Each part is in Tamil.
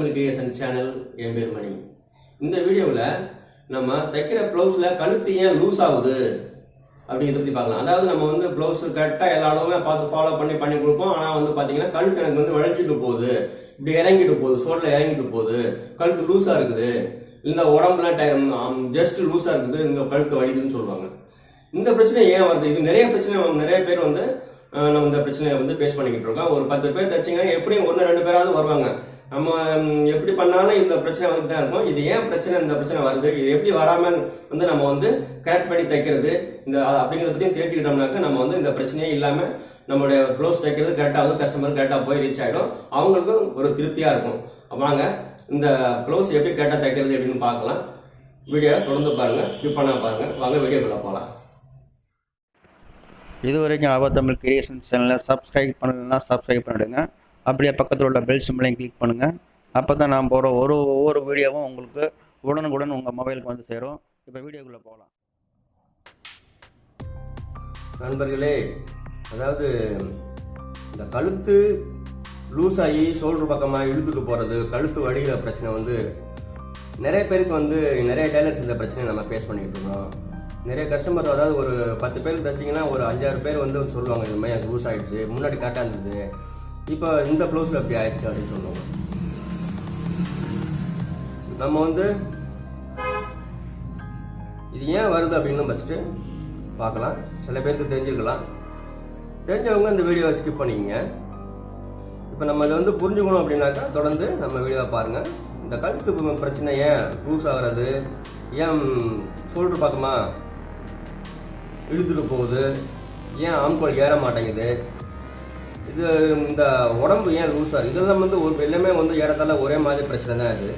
தமிழ் கிரியேஷன் சேனல் என் பேர் மணி. இந்த வீடியோவில் நம்ம தைக்கிற ப்ளவுஸில் கழுத்து ஏன் லூஸ் ஆகுது? அப்படிங்கிறத பற்றி பார்க்கலாம். அதாவது நம்ம வந்து ப்ளவுஸ் கரெக்டாக எல்லா அளவுமே பார்த்து ஃபாலோ பண்ணி பண்ணி கொடுப்போம். ஆனால் வந்து பார்த்தீங்கன்னா கழுத்து எனக்கு வந்து வளைஞ்சிட்டு போகுது. இப்படி இறங்கிட்டு போகுது. சோட்டில் இறங்கிட்டு போகுது. கழுத்து லூஸாக இருக்குது. இந்த உடம்புலாம் டைம் ஜஸ்ட் லூஸாக இருக்குது. இந்த கழுத்து வலிக்குதுன்னு சொல்லுவாங்க. இந்த பிரச்சனை ஏன் வருது? இது நிறைய பிரச்சனை நிறைய பேர் வந்து நம்ம இந்த பிரச்சனையை வந்து ஃபேஸ் பண்ணிக்கிட்டு இருக்கோம். ஒரு பத்து பேர் தைச்சிங்கன்னா எப்படியும் ஒன்று ரெண்டு பேராவது வருவாங்க. நம்ம எப்படி பண்ணாலும் இந்த பிரச்சனை வந்து தான் இருக்கும். இது ஏன் பிரச்சனை இந்த பிரச்சனை வருது? இது எப்படி வராமல் வந்து நம்ம வந்து கரெக்ட் பண்ணி தைக்கிறது? இந்த அப்படிங்கிறத பற்றியும் தெரிஞ்சுக்கிட்டோம்னாக்க நம்ம வந்து இந்த பிரச்சனையே இல்லாமல் நம்மளுடைய க்ளோஸ் தைக்கிறது கரெக்டாக வந்து கஸ்டமர் கரெக்டாக போய் ரீச் ஆகிடும் அவங்களுக்கும் ஒரு திருப்தியாக இருக்கும். வாங்க இந்த க்ளோஸ் எப்படி கரெக்டாக தைக்கிறது எப்படின்னு பார்க்கலாம். வீடியோ தொடர்ந்து பாருங்கள் ஸ்கிப் பண்ணால் பாருங்கள் வாங்க வீடியோக்குள்ளே போகலாம் இது வரைக்கும் தமிழ் கிரியேஷன் சேனலை சப்ஸ்கிரைப் பண்ணலைன்னா சப்ஸ்கிரைப் பண்ணிவிடுங்க அப்படியே பக்கத்தில் உள்ள பெல் சிம்பிளையும் கிளிக் பண்ணுங்கள் அப்போ தான் நான் போகிற ஒரு ஒவ்வொரு வீடியோவும் உங்களுக்கு உடனுக்குடன் உங்கள் மொபைலுக்கு வந்து சேரும். இப்போ வீடியோக்குள்ளே போகலாம். நண்பர்களே அதாவது இந்த கழுத்து லூஸ் ஆகி ஷோல்டர் பக்கமாக இழுத்துட்டு போகிறது கழுத்து வழியில் பிரச்சனை வந்து நிறைய பேருக்கு வந்து நிறைய டைலர்ஸ் இந்த பிரச்சனையை நம்ம ஃபேஸ் பண்ணிகிட்டு இருக்கோம். நிறைய கஸ்டமர் அதாவது ஒரு பத்து பேர் தைச்சிங்கன்னா ஒரு அஞ்சாறு பேர் வந்து சொல்லுவாங்க இது மாதிரி எனக்கு லூஸ் ஆகிடுச்சு முன்னாடி கரெக்டாக இருந்தது. இப்போ இந்த ப்ளவுஸில் அப்படி ஆயிடுச்சு அப்படின்னு சொல்லுவாங்க நம்ம வந்து இது ஏன் வருது அப்படின்னு ஃபஸ்ட்டு பார்க்கலாம். சில பேருக்கு தெரிஞ்சிருக்கலாம். தெரிஞ்சவங்க இந்த வீடியோவை ஸ்கிப் பண்ணிக்கங்க. இப்போ நம்ம இதை வந்து புரிஞ்சுக்கணும் அப்படின்னாக்கா தொடர்ந்து நம்ம வீடியோவை பாருங்கள் இந்த கழுத்து பிரச்சனை ஏன் லூஸ் ஆகிறது? ஏன் ஷோல்டர் பக்கமா இழுத்துட்டு போகுது? ஏன் ஆம்கோல் ஏற மாட்டேங்குது? இது இந்த உடம்பு ஏன் லூஸ் ஆகுது இதெல்லாம் வந்து ஒரு எல்லாமே வந்து ஏறத்தால ஒரே மாதிரி பிரச்சனை தான் இது.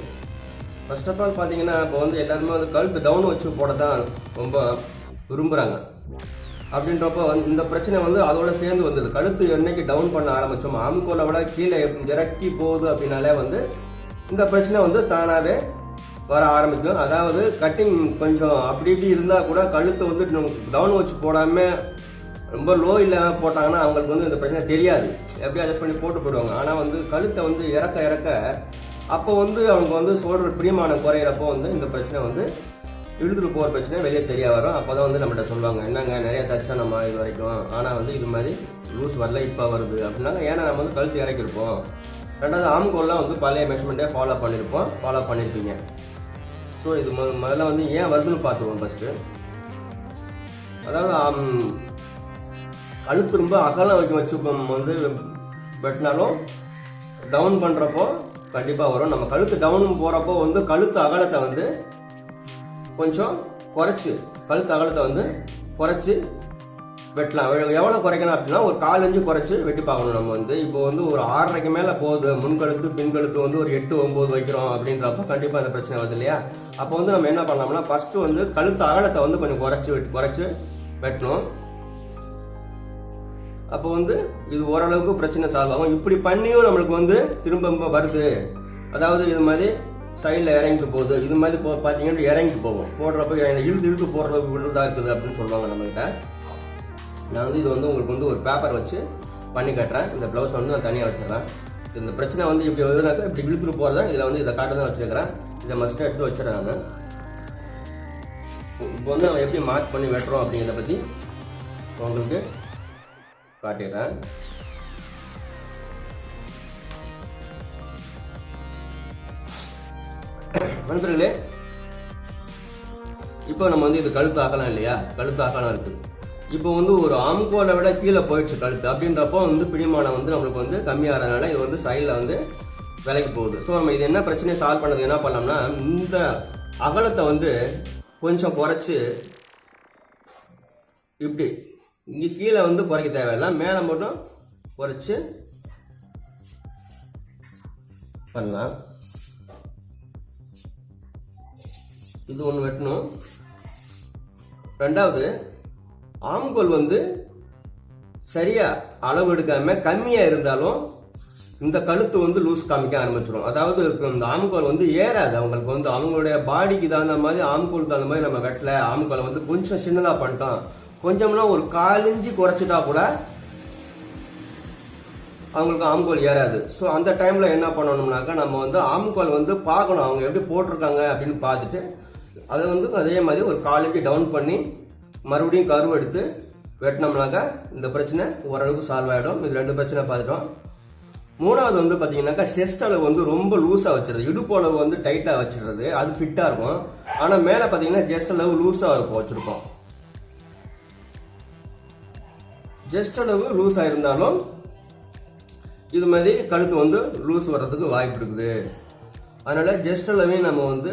ஃபர்ஸ்ட் ஆஃப் ஆல் பார்த்தீங்கன்னா இப்போ வந்து எல்லாருமே வந்து கழுத்து டவுன் வச்சு போட தான் ரொம்ப விரும்புகிறாங்க அப்படின்றப்போ வந்து இந்த பிரச்சனை வந்து அதோட சேர்ந்து வந்தது. கழுத்து என்னைக்கு டவுன் பண்ண ஆரம்பித்தோம் ஆம்கோலை விட கீழே இறக்கி போகுது அப்படின்னாலே வந்து இந்த பிரச்சனை வந்து தானாகவே வர ஆரம்பிக்கும். அதாவது கட்டிங் கொஞ்சம் அப்படி இப்படி இருந்தால் கூட கழுத்தை வந்து டவுன் வச்சு போடாமல் ரொம்ப லோ இல்லாமல் போட்டாங்கன்னா அவங்களுக்கு வந்து இந்த பிரச்சனை தெரியாது. எப்படி அட்ஜஸ்ட் பண்ணி போட்டு போடுவாங்க. ஆனால் வந்து கழுத்தை வந்து இறக்க இறக்க அப்போ வந்து அவங்க வந்து சோல்டர் பிரியமானம் குறையிறப்போ வந்து இந்த பிரச்சனை வந்து இழுத்துட்டு போகிற பிரச்சனை வெளியே தெரிய வரும். அப்போ தான் வந்து நம்மகிட்ட சொல்லுவாங்க. என்னங்க நிறைய தச்சா நம்ம இது வரைக்கும். ஆனால் வந்து இது மாதிரி லூஸ் வரல இப்போ வருது அப்படின்னாங்க. ஏன்னா நம்ம வந்து கழுத்து இறக்கிருப்போம் ரெண்டாவது ஆம்கோல்லாம் வந்து பழைய மெஷர்மெண்ட்டே ஃபாலோ பண்ணியிருப்போம். ஃபாலோ பண்ணியிருப்பீங்க. ஸோ இது முதல்ல வந்து ஏன் வருதுன்னு பார்த்துக்குவோம் ஃபஸ்ட்டு அதாவது um, ஆம், கழுத்து ரொம்ப அகலம் வைக்க வச்சு நம்ம வந்து வெட்டினாலும் டவுன் பண்ணுறப்போ கண்டிப்பாக வரும். நம்ம கழுத்து டவுன் போகிறப்போ வந்து கழுத்து அகலத்தை வந்து கொஞ்சம் குறைச்சி கழுத்து அகலத்தை வந்து குறைச்சி வெட்டலாம். எவ்வளோ- குறைக்கணும் அப்படின்னா ஒரு கால் இன்ச்சு குறைச்சி வெட்டி பார்க்கணும் நம்ம வந்து. இப்போ வந்து ஒரு ஆறரைக்கு மேலே போகுது. முன்கழுத்து பின்கழுத்து வந்து ஒரு எட்டு ஒம்பது வைக்கிறோம் அப்படின்றப்போ கண்டிப்பாக அந்த பிரச்சனை வருது இல்லையா? அப்போ வந்து நம்ம என்ன பண்ணலாம்னா ஃபஸ்ட்டு வந்து கழுத்து அகலத்தை வந்து கொஞ்சம் குறைச்சி வெட்டி குறைச்சி வெட்டணும். அப்போ வந்து இது ஓரளவுக்கு பிரச்சனை சால்வ் ஆகும். இப்படி பண்ணியும் நம்மளுக்கு வந்து திரும்ப வருது. அதாவது இது மாதிரி சைடில் இறங்கிட்டு போகுது. இது மாதிரி போ பார்த்தீங்கன்னா இறங்கிட்டு போவோம் போடுறப்ப இழுத்து இழுத்து போடுறப்ப விடுறதா இருக்குது அப்படின்னு சொல்லுவாங்க நம்மகிட்ட. நான் வந்து இது வந்து உங்களுக்கு வந்து ஒரு பேப்பர் வச்சு பண்ணி காட்டுறேன். இந்த ப்ளவுஸ் வந்து நான் தனியாக வச்சிடறேன். இந்த பிரச்சனை வந்து இப்படி வருதுனாக்கா இப்படி இழுத்துட்டு போகிறதா இதில் வந்து இதை காட்ட தான் வச்சுருக்கிறேன். இதை மஸ்ட்டாக எடுத்து வச்சிடறேன் நான். இப்போ வந்து நம்ம எப்படி மார்க் பண்ணி வெட்டுறோம் அப்படிங்கிறத பற்றி உங்களுக்கு காட்டிடுறேன். நண்பர்களே இப்போ நம்ம வந்து இது கழுத்து ஆக்கலாம் இல்லையா? கழுத்து ஆக்கலாம் இருக்குது இப்போ வந்து ஒரு ஆம்கோலை விட கீழே போயிடுச்சு கழுத்து. அப்படின்றப்போ வந்து பிடிமானம் வந்து நம்மளுக்கு வந்து கம்மியாகிறதுனால இது வந்து சைடில் வந்து விலைக்கு போகுது. ஸோ நம்ம இது என்ன பிரச்சனையை சால்வ் பண்ணது என்ன பண்ணோம்னா இந்த அகலத்தை வந்து கொஞ்சம் குறைச்சி இப்படி இங்கே கீழே வந்து குறைக்க தேவையில்ல. மேலே மட்டும் குறைச்சி பண்ணலாம். இது ஒன்று வெட்டணும். ரெண்டாவது ஆம்கோல் வந்து சரியா அளவு எடுக்காம கம்மியாக இருந்தாலும் இந்த கழுத்து வந்து லூஸ் காமிக்க ஆரம்பிச்சிடும். அதாவது இந்த ஆம்கோல் வந்து ஏறாது. அவங்களுக்கு வந்து அவங்களுடைய பாடிக்கு தகுந்த மாதிரி ஆம்கோல் தகுந்த மாதிரி நம்ம வெட்டல. ஆம்கோலை வந்து கொஞ்சம் சின்னதாக பண்ணிட்டோம். கொஞ்சம்னா ஒரு காலிஞ்சி குறைச்சிட்டா கூட அவங்களுக்கு ஆம்கோல் ஏறாது. ஸோ அந்த டைமில் என்ன பண்ணணும்னாக்கா நம்ம வந்து ஆம்கோல் வந்து பார்க்கணும். அவங்க எப்படி போட்டிருக்காங்க அப்படின்னு பார்த்துட்டு அதை வந்து அதே மாதிரி ஒரு கால் டவுன் பண்ணி மறுபடியும் கருவு எடுத்து வெட்டினோம்னாக்கா இந்த பிரச்சனை ஓரளவுக்கு சால்வ் ஆகிடும் இது ரெண்டு பிரச்சனை பார்த்துட்டோம். மூணாவது வந்து பார்த்தீங்கன்னாக்கா செஸ்ட் அளவு வந்து ரொம்ப லூஸாக வச்சுருது இடுப்பு அளவு வந்து டைட்டாக வச்சிடுறது. அது ஃபிட்டாக இருக்கும். ஆனால் மேலே பார்த்தீங்கன்னா ஜெஸ்ட் அளவு லூஸாக வச்சுருக்கோம் ஜஸ்ட் அளவு லூஸாக இருந்தாலும் இது மாதிரி கழுத்து வந்து லூஸ் வர்றதுக்கு வாய்ப்பு இருக்குது. அதனால் ஜஸ்ட் அளவையும் நம்ம வந்து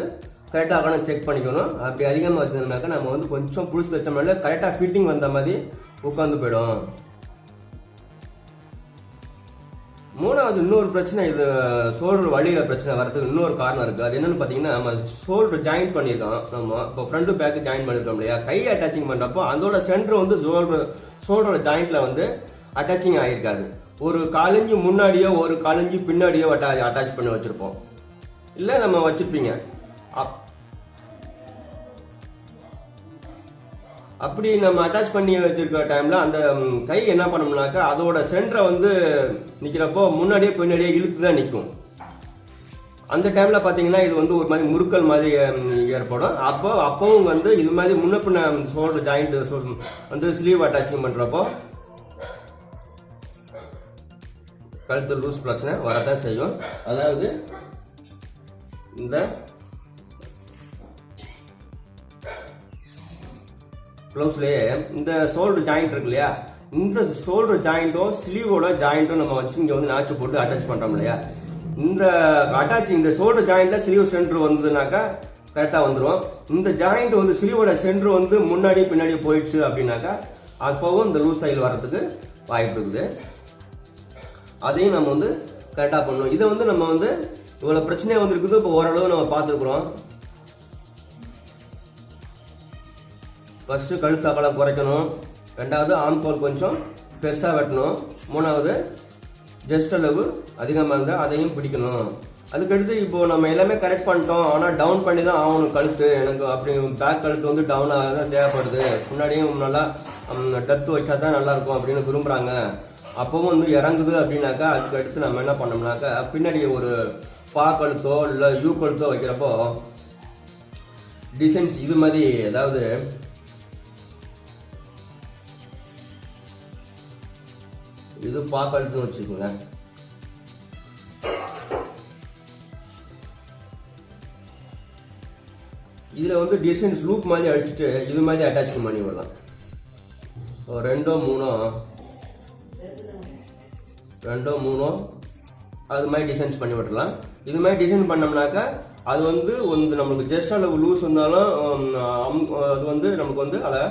கரெக்டாக செக் பண்ணிக்கணும். அப்படி அதிகமாக வச்சிருந்தோம்னாக்கா நம்ம வந்து கொஞ்சம் புடிச்சு வச்சோம்னால கரெக்டாக ஃபிட்டிங் வந்த மாதிரி உட்காந்து போயிடும். மூணாவது இன்னொரு பிரச்சனை இது சோல்டு வழியில் பிரச்சனை வரதுக்கு இன்னொரு காரணம் இருக்குது அது என்னன்னு பார்த்தீங்கன்னா நம்ம ஷோல்டர் ஜாயின் பண்ணியிருக்கோம். நம்ம இப்போ ஃப்ரண்ட்டு பேக்கு ஜாயின் பண்ணிருக்கோம் இல்லையா? கை அட்டாச்சிங் பண்ணுறப்போ அதோட சென்டர் வந்து ஷோல்டர் ஷோல்டர் ஜாயிண்ட்டில் வந்து அட்டாச்சிங் ஆகியிருக்காது ஒரு காலஞ்சி முன்னாடியோ ஒரு காலஞ்சி பின்னாடியோ அட்டாச் பண்ணி வச்சுருப்போம். இல்லை நம்ம வச்சுருப்பீங்க. அப்- அப்படி நம்ம அட்டாச் பண்ணி வச்சிருக்கிற டைம்ல அந்த கை என்ன பண்ணோம்னாக்கா அதோட சென்டரை வந்து நிக்கிறப்போ முன்னாடியே பின்னாடியே இழுத்து தான் நிற்கும் அந்த டைம்ல பார்த்தீங்கன்னா இது வந்து ஒரு மாதிரி முறுக்கல் மாதிரி ஏற்படும். அப்போ அப்பவும் வந்து இது மாதிரி முன்ன பின்ன ஷோல்டர் ஜாயிண்ட் வந்து ஸ்லீவ் அட்டாச்சிங் பண்ணுறப்போ கழுத்து லூஸ் பிரச்சனை வரதான் செய்யும். அதாவது இந்த ப்ளவுஸ்லேயே இந்த ஷோல்டர் ஜாயிண்ட் இருக்கு இல்லையா இந்த ஷோல்டர் ஜாயிண்ட்டும் ஸ்லீவோட ஜாயிண்ட்டும் நம்ம வச்சு இங்கே வந்து நாச்சு போட்டு அட்டாச் பண்ணுறோம் இல்லையா? இந்த அட்டாச் இந்த ஷோல்டர் ஜாயிண்ட்டில் ஸ்லீவ் சென்டர் வந்ததுனாக்கா கரெக்டாக வந்துடும் இந்த ஜாயிண்ட் வந்து ஸ்லீவோட சென்டர் வந்து முன்னாடி பின்னாடி போயிடுச்சு அப்படின்னாக்கா அப்போவும் இந்த லூஸ் ஸ்டைல் வர்றதுக்கு வாய்ப்பு இருக்குது. அதையும் நம்ம வந்து கரெக்டாக பண்ணணும். இதை வந்து நம்ம வந்து இவ்வளோ பிரச்சனையாக வந்துருக்குது இப்போ ஓரளவு நம்ம பார்த்துருக்குறோம். ஃபர்ஸ்ட் கழுத்து அகலம் குறைக்கணும். ரெண்டாவது ஆம்கோல் கொஞ்சம் பெருசாக வெட்டணும். மூணாவது ஜஸ்ட் அளவு அதிகமாக இருந்தால் அதையும் பிடிக்கணும். அதுக்கடுத்து இப்போ நம்ம எல்லாமே கரெக்ட் பண்ணிட்டோம். ஆனால் டவுன் பண்ணி தான் ஆகணும் கழுத்து. எனக்கு அப்படி பேக் கழுத்து வந்து டவுனாக தான் தேவைப்படுது. முன்னாடியும் நல்லா டெப்த் வச்சா தான் நல்லா இருக்கும் அப்படின்னு விரும்புகிறாங்க அப்பவும் வந்து இறங்குது அப்படின்னாக்கா அதுக்கு அடுத்து நம்ம என்ன பண்ணோம்னாக்கா பின்னாடி ஒரு பா கழுத்தோ இல்லை யூ கழுத்தோ வைக்கிறப்போ டிசைன்ஸ் இது மாதிரி அதாவது இது பாக்கழுத்துன்னு வச்சுக்கோங்க. இதில் வந்து டிசைன்ஸ் லூப் மாதிரி அடிச்சுட்டு இது மாதிரி அட்டாச் பண்ணி விடலாம். ரெண்டோ மூணோ ரெண்டோ மூணோ அது மாதிரி டிசைன்ஸ் பண்ணி விடலாம். இது மாதிரி டிசைன் பண்ணோம்னாக்கா அது வந்து வந்து நம்மளுக்கு ஜஸ்ட் அளவு லூஸ் வந்தாலும் அம், அது வந்து நமக்கு வந்து அதை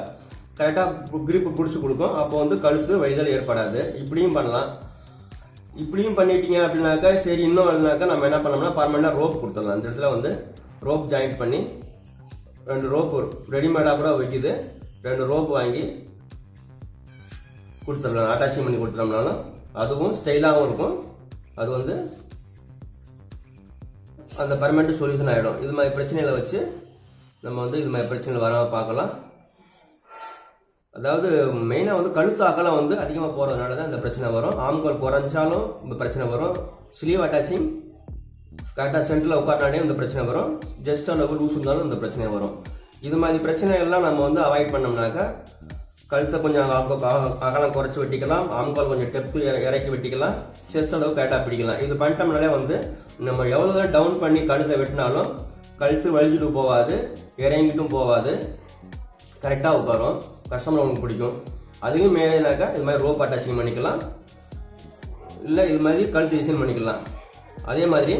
கரெக்டாக கிரிப்பு பிடிச்சி கொடுக்கும். அப்போ வந்து கழுத்து வழிதல் ஏற்படாது. இப்படியும் பண்ணலாம். இப்படியும் பண்ணிட்டீங்க அப்படின்னாக்கா சரி இன்னும் இல்லைனாக்கா நம்ம என்ன பண்ணோம்னா பர்மனெண்டாக ரோப் கொடுத்துடலாம். அந்த இடத்துல வந்து ரோப் ஜாயின் பண்ணி ரெண்டு ரோப் ரெடிமேடாக கூட வைக்கிது. ரெண்டு ரோப் வாங்கி கொடுத்துடலாம். அட்டாச்சிங் பண்ணி கொடுத்துட்டோம்னாலும் அதுவும் ஸ்டைலாகவும் இருக்கும். அது வந்து அந்த பர்மனெண்ட் சொல்யூஷன் ஆகிடும் இது மாதிரி பிரச்சனைகளை வச்சு நம்ம வந்து இது மாதிரி பிரச்சனைகள் வராமல் பார்க்கலாம். அதாவது மெயினாக வந்து கழுத்து அகலம் வந்து அதிகமாக போகிறதுனால தான் இந்த பிரச்சனை வரும். ஆம்கோல் குறைஞ்சாலும் இந்த பிரச்சனை வரும். ஸ்லீவ் அட்டாச்சிங் கரெக்டாக சென்டரில் உட்கார்னாலே இந்த பிரச்சனை வரும். ஜஸ்ட் அளவு லூஸ் இருந்தாலும் இந்த பிரச்சனை வரும். இது மாதிரி பிரச்சனைகள்லாம் நம்ம வந்து அவாய்ட் பண்ணோம்னாக்கா கழுத்தை கொஞ்சம் அகலம் குறைச்சி வெட்டிக்கலாம். ஆம்கால் கொஞ்சம் டெப்த்து இறக்கி வெட்டிக்கலாம். செஸ்ட் அளவு கரெக்டாக பிடிக்கலாம். இது பண்ணிட்டோம்னாலே வந்து நம்ம எவ்வளோ தான் டவுன் பண்ணி கழுத்தை வெட்டினாலும் கழுத்து வலிஞ்சிட்டு போகாது இறங்கிட்டும் போகாது. கரெக்டாக உட்காரும். கஸ்டமர் உங்களுக்கு பிடிக்கும். அதுக்கும் மேலேனாக்கா இது மாதிரி ரோப் அட்டாச்சிங் பண்ணிக்கலாம். இல்லை இது மாதிரி கழுத்து டிசைன் பண்ணிக்கலாம். அதே மாதிரி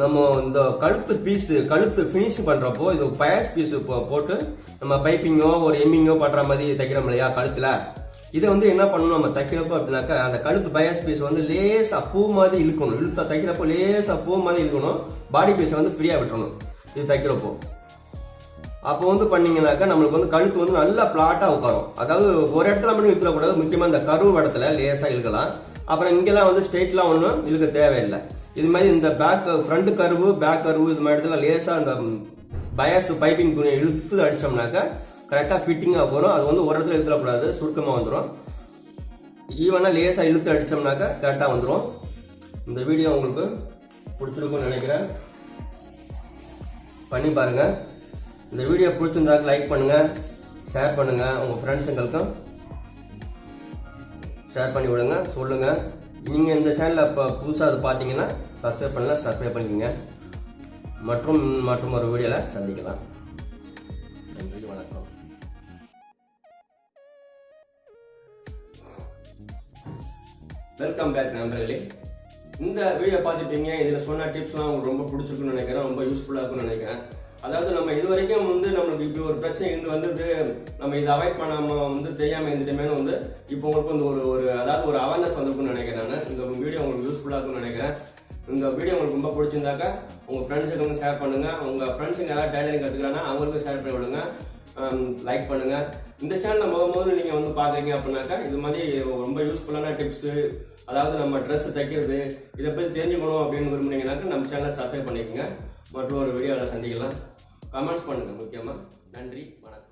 நம்ம இந்த கழுத்து பீஸு கழுத்து ஃபினிஷ் பண்ணுறப்போ இது பயர்ஸ் பீஸு போட்டு நம்ம பைப்பிங்கோ ஒரு எம்மிங்கோ பண்ணுற மாதிரி தைக்கிறோம் இல்லையா கழுத்தில். இதை வந்து என்ன பண்ணணும் நம்ம தைக்கிறப்போ அப்படின்னாக்கா அந்த கழுத்து பயர்ஸ் பீஸ் வந்து லேசாக பூ மாதிரி இழுக்கணும். இழுத்த தைக்கிறப்போ லேசாக பூ மாதிரி இழுக்கணும். பாடி பீஸை வந்து ஃப்ரீயாக விட்டுறணும். இது தைக்கிறப்போ. அப்போ வந்து பண்ணீங்கன்னாக்கா நம்மளுக்கு வந்து கழுத்து வந்து நல்லா பிளாட்டாக உட்காரும். அதாவது ஒரு இடத்துல மட்டும் இழுக்கக்கூடாது முக்கியமாக இந்த கருவு இடத்துல லேசாக இழுக்கலாம். அப்புறம் இங்கெல்லாம் வந்து ஸ்ட்ரெயிட்லாம் ஒன்றும் இழுக்க தேவையில்லை. இது மாதிரி இந்த பேக் ஃப்ரண்ட் கருவு பேக் கருவு இது மாதிரி இடத்துல லேசாக இந்த பயஸ் பைப்பிங் துணியை இழுத்து அடித்தோம்னாக்கா கரெக்டாக ஃபிட்டிங்காக வரும். அது வந்து ஒரு இடத்துல இழுத்துடக்கூடாது. சுருக்கமாக வந்துடும் ஈவனாக லேசாக இழுத்து அடித்தோம்னாக்கா கரெக்டாக வந்துடும் இந்த வீடியோ உங்களுக்கு பிடிச்சிருக்கும்னு நினைக்கிறேன். பண்ணி பாருங்கள் இந்த வீடியோ பிடிச்சிருந்தாக்க லைக் பண்ணுங்கள் ஷேர் பண்ணுங்கள் உங்கள் ஃப்ரெண்ட்ஸுங்களுக்கும் ஷேர் பண்ணி விடுங்க சொல்லுங்கள் நீங்கள் இந்த சேனலில் இப்போ புதுசாக அது பார்த்தீங்கன்னா சப்ஸ்கிரைப் பண்ணல சப்ஸ்கிரைப் பண்ணிக்கோங்க. மற்றும் மற்றும் ஒரு வீடியோவில் சந்திக்கலாம். நன்றி வணக்கம். வெல்கம் பேக் நண்பர்களே. இந்த வீடியோ பார்த்துட்டீங்க இதில் சொன்ன டிப்ஸ்லாம் உங்களுக்கு ரொம்ப பிடிச்சிருக்குன்னு நினைக்கிறேன் ரொம்ப யூஸ்ஃபுல்லாக இருக்கும்னு நினைக்கிறேன். அதாவது நம்ம இது வரைக்கும் வந்து நம்மளுக்கு இப்படி ஒரு பிரச்சனை இருந்து வந்தது நம்ம இதை அவாய்ட் பண்ணாம வந்து தெரியாம இருந்துட்டோமேனு வந்து இப்போ உங்களுக்கு வந்து ஒரு ஒரு அதாவது ஒரு அவேர்னஸ் வந்திருக்கும்னு நினைக்கிறேன் நான். இந்த வீடியோ உங்களுக்கு யூஸ்ஃபுல்லாக இருக்கும்னு நினைக்கிறேன். இந்த வீடியோ உங்களுக்கு ரொம்ப பிடிச்சிருந்தாக்கா உங்கள் ஃப்ரெண்ட்ஸுக்கு வந்து ஷேர் பண்ணுங்க. உங்கள் ஃப்ரெண்ட்ஸுங்க யாராவது டைலரிங் கத்துக்கிறாங்கன்னா அவங்களுக்கும் ஷேர் பண்ணி விடுங்க. லைக் பண்ணுங்க. இந்த சேனலில் முத முதல்ல நீங்கள் வந்து பார்க்குறீங்க அப்படின்னாக்கா இது மாதிரி ரொம்ப யூஸ்ஃபுல்லான டிப்ஸு அதாவது நம்ம ட்ரெஸ் தைக்கிறது இதை பற்றி தெரிஞ்சுக்கணும் அப்படின்னு விரும்புனீங்கன்னாக்கா நம்ம சேனலை சப்ஸ்கிரைப் பண்ணிக்கோங்க. மற்றொரு ஒரு வீடியோவில் சந்திக்கலாம். கமெண்ட்ஸ் பண்ணுங்க முக்கியமா. நன்றி வணக்கம்.